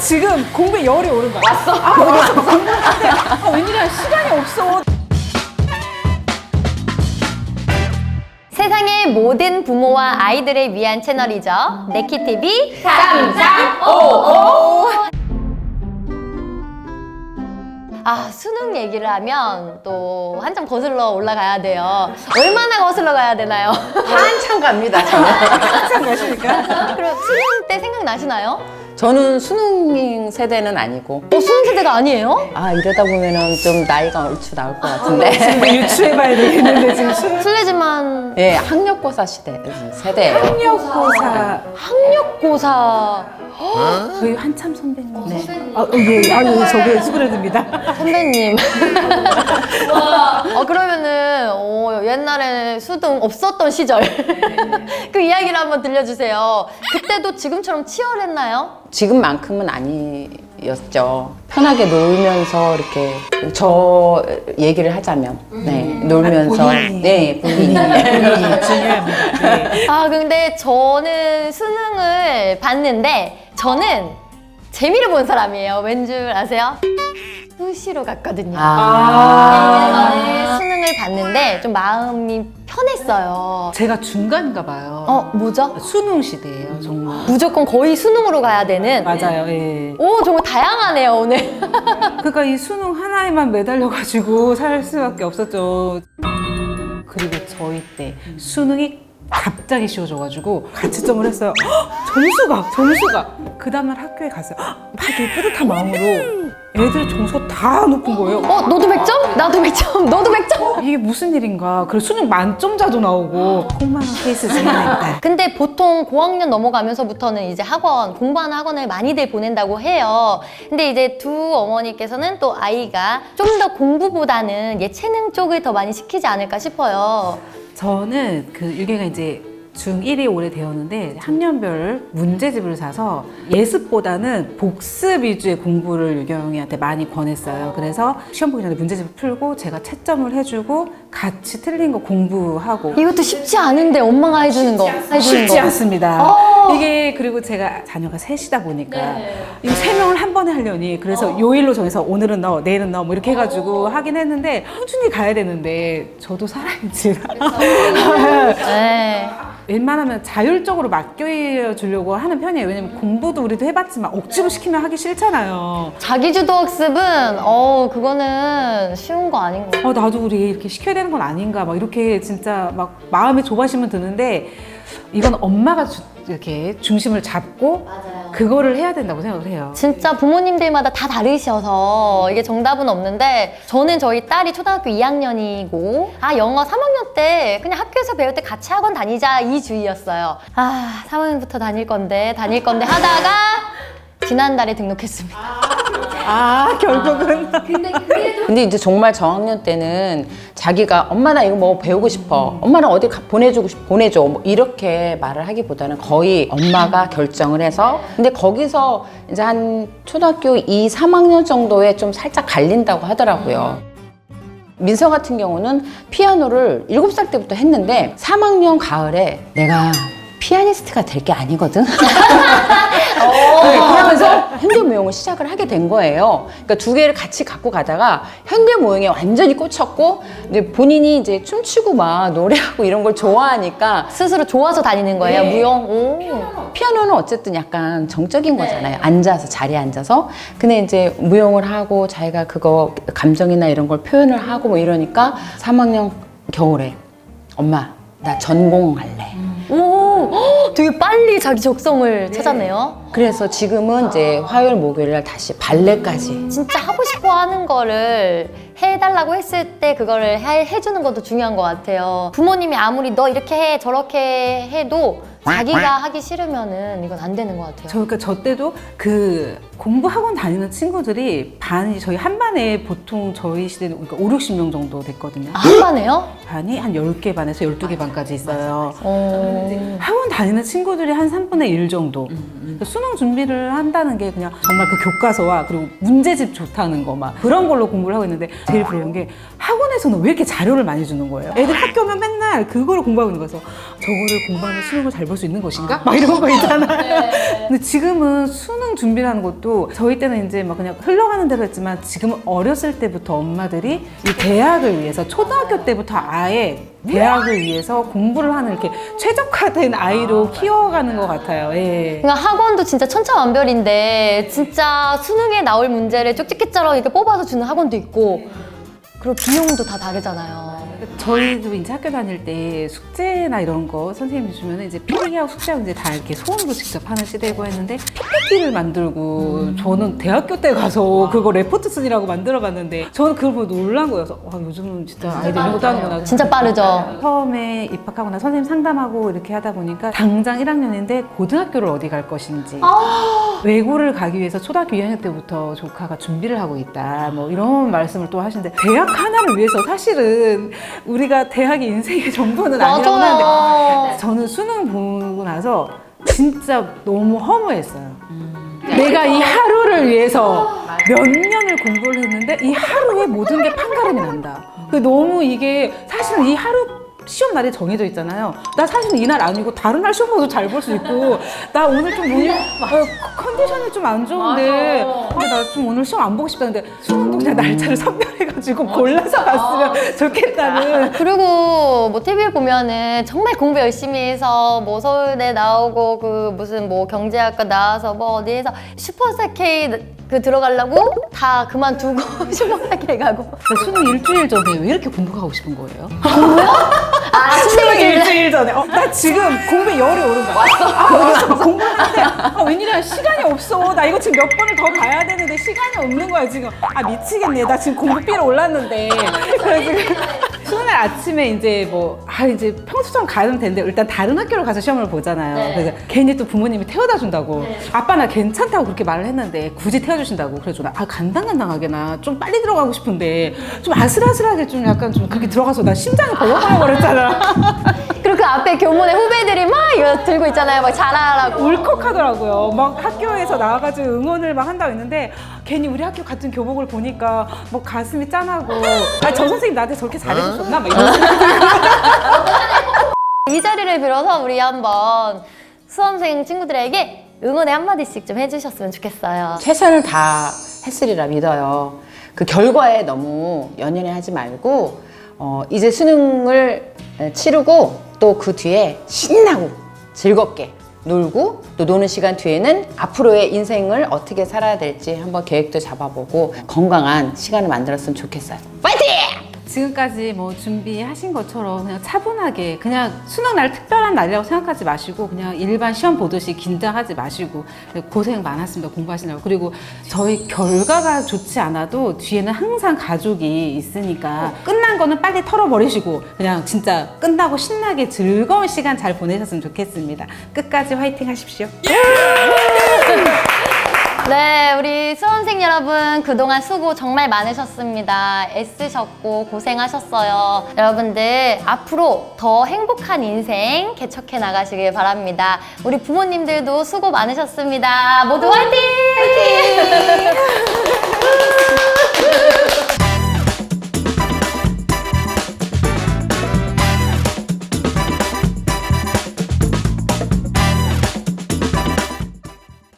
지금 공부에 열이 오른 거야. 왔어. 아, 그래서 막 공부를 하는데 아, 웬일이야 시간이 없어. 세상의 모든 부모와 아이들을 위한 채널이죠. 네키TV 아, 수능 얘기를 하면 또 한참 거슬러 올라가야 돼요. 얼마나 거슬러 가야 되나요? 한참 갑니다, 저는. 한참 몇이니까. 그럼 수능 때 생각나시나요? 저는 수능 세대는 아니고. 어, 수능 세대가 아니에요? 아, 이러다 보면은 좀 나이가 얼추 나올 것 같은데. 지금 유추해봐야 되겠는데 지금 수- 실례지만 예, 학력고사 시대, 세대예요. 학력고사 학력고사 저희 한참 선배님. 네. 아, 어, 예, 아유 저게 수그려듭니다. 선배님. 어, 그러면은, 어, 옛날에 수능 없었던 시절. 그 이야기를 한번 들려주세요. 그때도 지금처럼 치열했나요? 지금만큼은 아니었죠. 편하게 놀면서 이렇게 저 얘기를 하자면, 네, 놀면서, 본인이. 네, 본인이. 중요합니다. 네. 아, 근데 저는 수능을 봤는데, 저는 재미를 본 사람이에요. 왠 줄 아세요? 수시로 갔거든요. 아, 저는 수능을 봤는데 좀 마음이 편했어요. 제가 중간가 봐요. 어, 뭐죠? 수능 시대예요, 정말. 무조건 거의 수능으로 가야 되는. 맞아요, 예. 오, 정말 다양하네요, 오늘. 그러니까 이 수능 하나에만 매달려 가지고 살 수밖에 없었죠. 그리고 저희 때 수능이 갑자기 쉬워져가지고 가치점을 했어요. 헉, 점수가 점수가 그 다음날 학교에 갔어요. 헉, 막 이렇게 뿌듯한 마음으로 애들 점수가 다 높은 거예요. 어, 너도 100점? 나도 100점? 너도 100점? 이게 무슨 일인가? 그리고 수능 만점자도 나오고 폭망한 케이스 중에 하나 있다. 근데 보통 고학년 넘어가면서부터는 이제 학원, 공부하는 학원을 많이들 보낸다고 해요. 근데 이제 두 어머니께서는 또 아이가 좀 더 공부보다는 예체능 쪽을 더 많이 시키지 않을까 싶어요. 저는 그 유계가 이제 중1이 올해 되었는데 학년별 문제집을 사서 예습보다는 복습 위주의 공부를 유경이한테 많이 권했어요. 그래서 시험 보기 전에 문제집을 풀고 제가 채점을 해주고 같이 틀린 거 공부하고 이것도 쉽지 않은데 엄마가 해주는 거. 해주는 쉽지 거. 않습니다. 어. 이게 그리고 제가 자녀가 셋이다 보니까 이 세 명을 한 번에 하려니 그래서 요일로 정해서 오늘은 너, 내일은 너 뭐 이렇게 해가지고 하긴 했는데 꾸준히 가야 되는데 저도 사람인지 네. 웬만하면 자율적으로 맡겨주려고 하는 편이에요. 왜냐면 공부도 우리도 해봤지만 억지로 시키면 하기 싫잖아요. 자기주도 학습은, 어, 그거는 쉬운 거 아닌 것 같아요. 어, 나도 우리 이렇게 시켜야 되는 건 아닌가. 막 이렇게 진짜 막 마음에 조바심은 드는데 이건 엄마가 주- 이렇게 중심을 잡고 그거를 해야 된다고 생각을 해요. 진짜 부모님들마다 다 다르셔서 이게 정답은 없는데 저는 저희 딸이 초등학교 2학년이고 아 영어 3학년 때 그냥 학교에서 배울 때 같이 학원 다니자 이 주의였어요. 아 3학년부터 다닐 건데 다닐 건데 하다가 지난달에 등록했습니다. 아, 결국은. 근데 이제 정말 저학년 때는 자기가 엄마 나 이거 뭐 배우고 싶어 엄마는 어디 가- 보내주고 싶 보내줘 뭐 이렇게 말을 하기보다는 거의 엄마가 결정을 해서 근데 거기서 이제 한 초등학교 2, 3학년 정도에 좀 살짝 갈린다고 하더라고요. 민서 같은 경우는 피아노를 7살 때부터 했는데 3학년 가을에 내가 피아니스트가 될 게 아니거든. 네, 그러면서 현대 무용을 시작을 하게 된 거예요. 그러니까 두 개를 같이 갖고 가다가 현대 무용에 완전히 꽂혔고 이제 본인이 이제 춤추고 막 노래하고 이런 걸 좋아하니까 스스로 좋아서 다니는 거예요 무용. 오. 피아노는 어쨌든 약간 정적인 거잖아요. 앉아서 자리에 앉아서. 근데 이제 무용을 하고 자기가 그거 감정이나 이런 걸 표현을 하고 뭐 이러니까 3학년 겨울에 엄마 나 전공할래. 되게 빨리 자기 적성을 찾았네요. 그래서 지금은 이제 화요일 목요일 날 다시 발레까지 진짜 하고 싶어 하는 거를 해달라고 했을 때 그거를 해, 해주는 것도 중요한 것 같아요. 부모님이 아무리 너 이렇게 해, 저렇게 해도 자기가 하기 싫으면은 이건 안 되는 것 같아요. 저, 그러니까 저 때도 그 공부 학원 다니는 친구들이 반이 저희 한 반에 보통 저희 시대는 그러니까 5, 60명 정도 됐거든요. 아, 한 반에요? 반이 한 10개 반에서 12개 반까지 있어요. 어... 학원 다니는 친구들이 한 3분의 1 정도. 그러니까 수능 준비를 한다는 게 그냥 정말 그 교과서와 그리고 문제집 좋다는 거 막 그런 걸로 공부를 하고 있는데 제일 부러운 게 학원에서는 왜 이렇게 자료를 많이 주는 거예요? 애들 학교 오면 맨날 그거를 공부하고 있는 거여서 저거를 공부하면 수능을 잘 볼 수 있는 것인가? 막 이런 거 있잖아. 근데 지금은 수능 준비라는 것도 저희 때는 이제 막 그냥 흘러가는 대로 했지만 지금 어렸을 때부터 엄마들이 이 대학을 위해서 초등학교 때부터 아예 대학을 위해서 공부를 하는 이렇게 최적화된 아이로 키워가는 것 같아요. 예. 그러니까 학원도 진짜 천차만별인데 진짜 수능에 나올 문제를 쪽집게처럼 이렇게 뽑아서 주는 학원도 있고 그리고 비용도 다 다르잖아요. 저희도 이제 학교 다닐 때 숙제나 이런 거 선생님이 주면 이제 필기하고 숙제하고 이제 다 이렇게 손으로 직접 하는 시대고 했는데 PPT를 만들고 저는 대학교 때 가서 그거 레포트 쓴이라고 만들어 봤는데 저는 그걸 보고 놀란 거여서 와 요즘은 진짜 아이들 이런 것도 하는구나. 진짜 빠르죠. 처음에 입학하고 나 선생님 상담하고 이렇게 하다 보니까 당장 1학년인데 고등학교를 어디 갈 것인지 외고를 가기 위해서 초등학교 2학년 때부터 조카가 준비를 하고 있다 뭐 이런 말씀을 또 하시는데 대학 하나를 위해서 사실은 우리 가 대학이 인생의 전부는 아니라고 하는데. 저는 수능 보고 나서 진짜 너무 허무했어요. 내가 이 하루를 위해서 몇 년을 공부를 했는데 이 하루에 모든 게 판가름이 난다. 그 너무 이게 사실은 이 하루 시험 날이 정해져 있잖아요. 나 사실은 이날 아니고 다른 날 시험 봐도 잘 볼 수 있고 나 오늘 좀 오늘 어, 컨디션이 좀 안 좋은데 근데 나 좀 오늘 시험 안 보고 싶다는데 수능도 그냥 날짜를 선별해가지고 골라서 갔으면 좋겠다는. 그리고 뭐 TV에 보면은 정말 공부 열심히 해서 뭐 서울대 나오고 그 무슨 뭐 경제학과 나와서 뭐 어디에서 슈퍼스타 K 그 들어가려고 다 그만두고 슈퍼스타 K 가고. 나 수능 일주일 전에 왜 이렇게 공부가 하고 싶은 거예요? 아 수능 수능 일주일 전에. 어, 나 지금 공부에 열이 오른 거야. 왔어. 아, 막 공부하는데. 아, 웬일이야. 시간이 없어. 나 이거 지금 몇 번을 더 봐야 되는데 시간이 없는 거야 지금. 아 미치겠네. 나 지금 공부 삐로 올랐는데. 그래서 지금 수능 날 아침에 이제 뭐 아 이제 평소처럼 가면 되는데 일단 다른 학교를 가서 시험을 보잖아요. 네. 그래서 괜히 또 부모님이 태워다 준다고. 아빠 나 괜찮다고 그렇게 말을 했는데 굳이 태워주신다고 그래서 나? 아 간당간당하게 나 좀 빨리 들어가고 싶은데 좀 아슬아슬하게 좀 약간 좀 그렇게 들어가서 나 심장이 벌렁벌렁거렸잖아. 그리고 그 앞에 교문에 후배들이 막 이거 들고 있잖아요. 막 자랑하라고. 울컥하더라고요. 막 학교에서 나와가지고 응원을 막 한다고 했는데 괜히 우리 학교 같은 교복을 보니까 뭐 가슴이 짠하고 아 저 선생님 나한테 저렇게 잘해줬나 막 이런 생각. 이 자리를 빌어서 우리 한번 수험생 친구들에게 응원의 한마디씩 좀 해주셨으면 좋겠어요 최선을 다 했으리라 믿어요. 그 결과에 너무 연연해 하지 말고 어, 이제 수능을 치르고 또 그 뒤에 신나고 즐겁게 놀고 또 노는 시간 뒤에는 앞으로의 인생을 어떻게 살아야 될지 한번 계획도 잡아보고 건강한 시간을 만들었으면 좋겠어요. 파이팅! 지금까지 뭐 준비하신 것처럼 그냥 차분하게 그냥 수능 날 특별한 날이라고 생각하지 마시고 그냥 일반 시험 보듯이 긴장하지 마시고 고생 많았습니다 공부하시느라고 그리고 저희 결과가 좋지 않아도 뒤에는 항상 가족이 있으니까 끝난 거는 빨리 털어버리시고 그냥 진짜 끝나고 신나게 즐거운 시간 잘 보내셨으면 좋겠습니다. 끝까지 화이팅 하십시오 네, 우리 수험생 여러분 그동안 수고 정말 많으셨습니다. 애쓰셨고 고생하셨어요. 여러분들 앞으로 더 행복한 인생 개척해 나가시길 바랍니다. 우리 부모님들도 수고 많으셨습니다. 모두 화이팅! 화이팅!